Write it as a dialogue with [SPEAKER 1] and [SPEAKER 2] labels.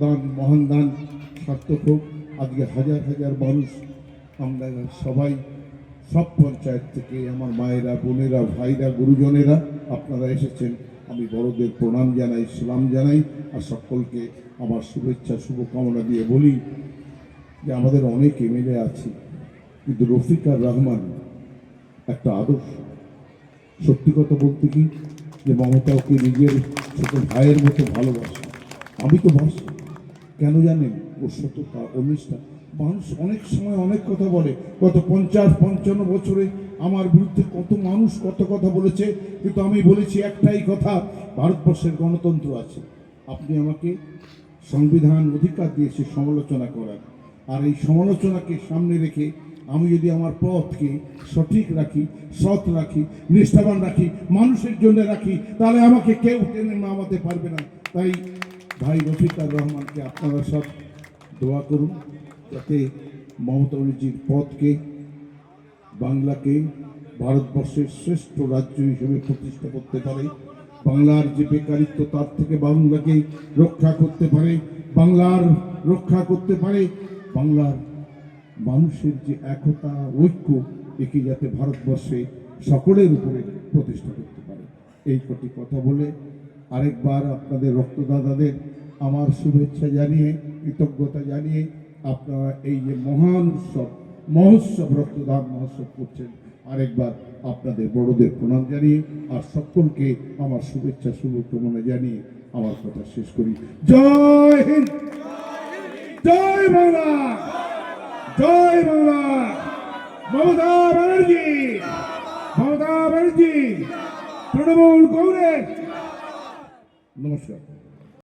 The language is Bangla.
[SPEAKER 1] দান, মহান দান, সার্থক হোক। আজকে হাজার হাজার মানুষ আমরা সবাই সব পঞ্চায়েত থেকে আমার মায়েরা, বোনেরা, ভাইরা, গুরুজনেরা আপনারা এসেছেন। আমি বড়দের প্রণাম জানাই, সালাম জানাই আর সকলকে আমার শুভেচ্ছা, শুভকামনা দিয়ে বলি যে আমাদের অনেক এমএলএ আছে, কিন্তু রফিকার রহমান একটা আদর্শ। সত্যি কথা বলতে কি? যে মমতা ওকে নিজের ছোট ভাইয়ের মতো ভালোবাসে। আমি তো বাসি কেন জানেন? ওর সততা, ও নিষ্ঠা। মানুষ অনেক সময় অনেক কথা বলে। গত পঞ্চাশ, পঞ্চান্ন বছরে আমার বিরুদ্ধে কত মানুষ কত কথা বলেছে, কিন্তু আমি বলেছি একটাই কথা, ভারতবর্ষের গণতন্ত্র আছে। আপনি আমাকে সংবিধান অধিকার দিয়েছে সমালোচনা করার আর এই সমালোচনাকে সামনে রেখে আমি যদি আমার পথকে সঠিক রাখি, সৎ রাখি, নিষ্ঠাবান রাখি, মানুষের জন্য রাখি, তাহলে আমাকে কেউ টেনে নামাতে পারবে না। তাই ভাই রফিকার রহমানকে আপনারা সব দোয়া করুন যাতে মমতা ব্যানার্জির পদকে বাংলাকে ভারতবর্ষের শ্রেষ্ঠ রাজ্য হিসেবে প্রতিষ্ঠা করতে পারে, বাংলার যে বেকারিত্ব তার থেকে বাংলাকে রক্ষা করতে পারে, বাংলার রক্ষা করতে পারে, বাংলার মানুষের যে একতা, ঐক্য একে যাতে ভারতবর্ষে সকলের উপরে প্রতিষ্ঠা করতে পারে। এই কটি কথা বলে আরেকবার আপনাদের রক্তদাতাদের আমার শুভেচ্ছা জানিয়ে, কৃতজ্ঞতা জানিয়ে আপনারা এই যে মহান উৎসব, মহোৎসব, রক্তদান মহোৎসব করছেন। আরেকবার আপনাদের বড়দের প্রণাম জানিয়ে আর সকলকে আমার শুভেচ্ছা শুভকামনা জানিয়ে আমার কথা শেষ করি। জয় হিন্দ! জয় বাংলা! জয় বাংলা! মমতা ব্যানার্জি! মমতা ব্যানার্জি! তৃণমূল কংগ্রেস! 那么说。